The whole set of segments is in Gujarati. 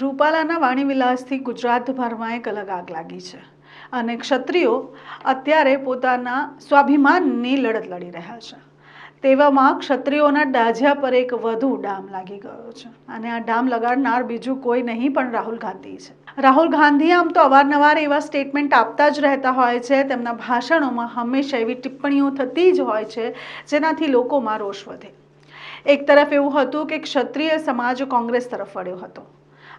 રૂપાલાના વાણીવિલાસથી ગુજરાતભરમાં એક અલગ આગ લાગી છે. અને ક્ષત્રિયો અત્યારે પોતાના સ્વાભિમાનની લડત લડી રહ્યા છે. તેવામાં ક્ષત્રિયોના ડાઝ્યા પર એક વધુ ડામ લાગી ગયો છે અને આ ડામ લગાડનાર બીજું કોઈ નહીં પણ રાહુલ ગાંધી છે. રાહુલ ગાંધી આમ તો અવારનવાર એવા સ્ટેટમેન્ટ આપતા જ રહેતા હોય છે, તેમના ભાષણોમાં હંમેશા એવી ટિપ્પણીઓ થતી જ હોય છે, જેનાથી લોકોમાં રોષ વધે. એક તરફ એવું હતું કે ક્ષત્રિય સમાજ કોંગ્રેસ તરફ વળ્યો હતો.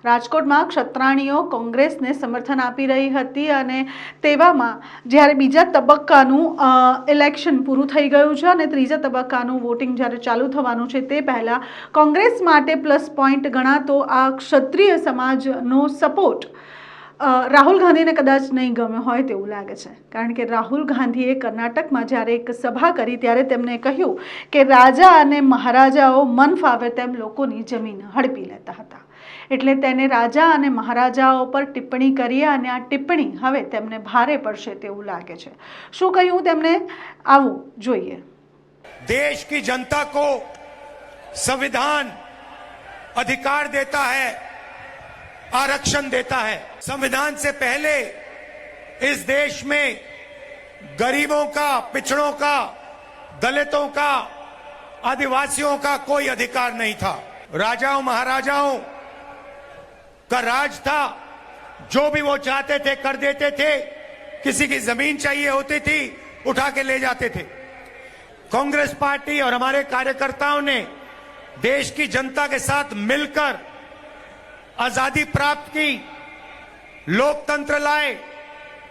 રાજકોટમાં ક્ષત્રાણીઓ કોંગ્રેસને સમર્થન આપી રહી હતી અને તેવામાં જ્યારે બીજા તબક્કાનું ઇલેક્શન પૂરું થઈ ગયું છે અને ત્રીજા તબક્કાનું વોટિંગ જ્યારે ચાલુ થવાનું છે તે પહેલાં કોંગ્રેસ માટે પ્લસ પોઈન્ટ ગણાતો આ ક્ષત્રિય સમાજનો સપોર્ટ રાહુલ ગાંધીને કદાચ નહીં ગમ્યો હોય તેવું લાગે છે. કારણ કે રાહુલ ગાંધીએ કર્ણાટકમાં જ્યારે એક સભા કરી ત્યારે તેમણે કહ્યું કે રાજા અને મહારાજાઓ મન ફાવે તેમ લોકોની જમીન હડપી લેતા હતા. એટલે તેને રાજા અને મહારાજાઓ પર ટિપ્પણી કરી અને આ ટિપ્પણી હવે તેમને ભારે પડશે તેવું લાગે છે શું કહ્યું તેમણે આવું જોઈએ देश की जनता को संविधान अधिकार देता है आरक्षण देता है संविधान से पहले इस देश में गरीबों का पिछड़ों का दलितों का आदिवासियों का कोई अधिकार नहीं था राजाओं महाराजाओं का राज था। जो भी वो चाहते थे, कर देते थे। किसी की ज़मीन चाहिए होती थी, उठा के ले जाते थे। कांग्रेस पार्टी और हमारे कार्यकर्ताओं ने देश की जनता के साथ मिलकर आज़ादी प्राप्त की, लोकतंत्र लाए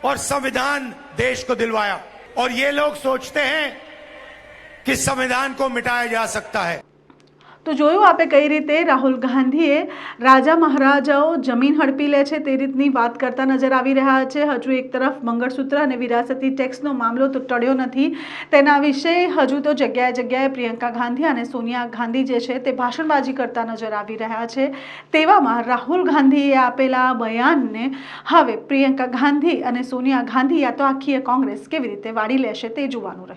और संविधान देश को दिलवाया। और ये लोग सोचते हैं कि संविधान को मिटाया जा सकता है। તો જોયું આપે કઈ રીતે રાહુલ ગાંધીએ રાજા મહારાજાઓ જમીન હડપી લે છે તે રીતની વાત કરતા નજર આવી રહ્યા છે. હજુ એક તરફ મંગળસૂત્ર અને વિરાસતી ટેક્સનો મામલો તો ટળ્યો નથી. તેના વિશે હજુ તો જગ્યાએ જગ્યાએ પ્રિયંકા ગાંધી અને સોનિયા ગાંધી જે છે તે ભાષણબાજી કરતા નજર આવી રહ્યા છે. તેવામાં રાહુલ ગાંધીએ આપેલા બયાનને હવે પ્રિયંકા ગાંધી અને સોનિયા ગાંધી યા તો આખી કોંગ્રેસ કેવી રીતે વાળી લેશે તે જોવાનું રહ્યું.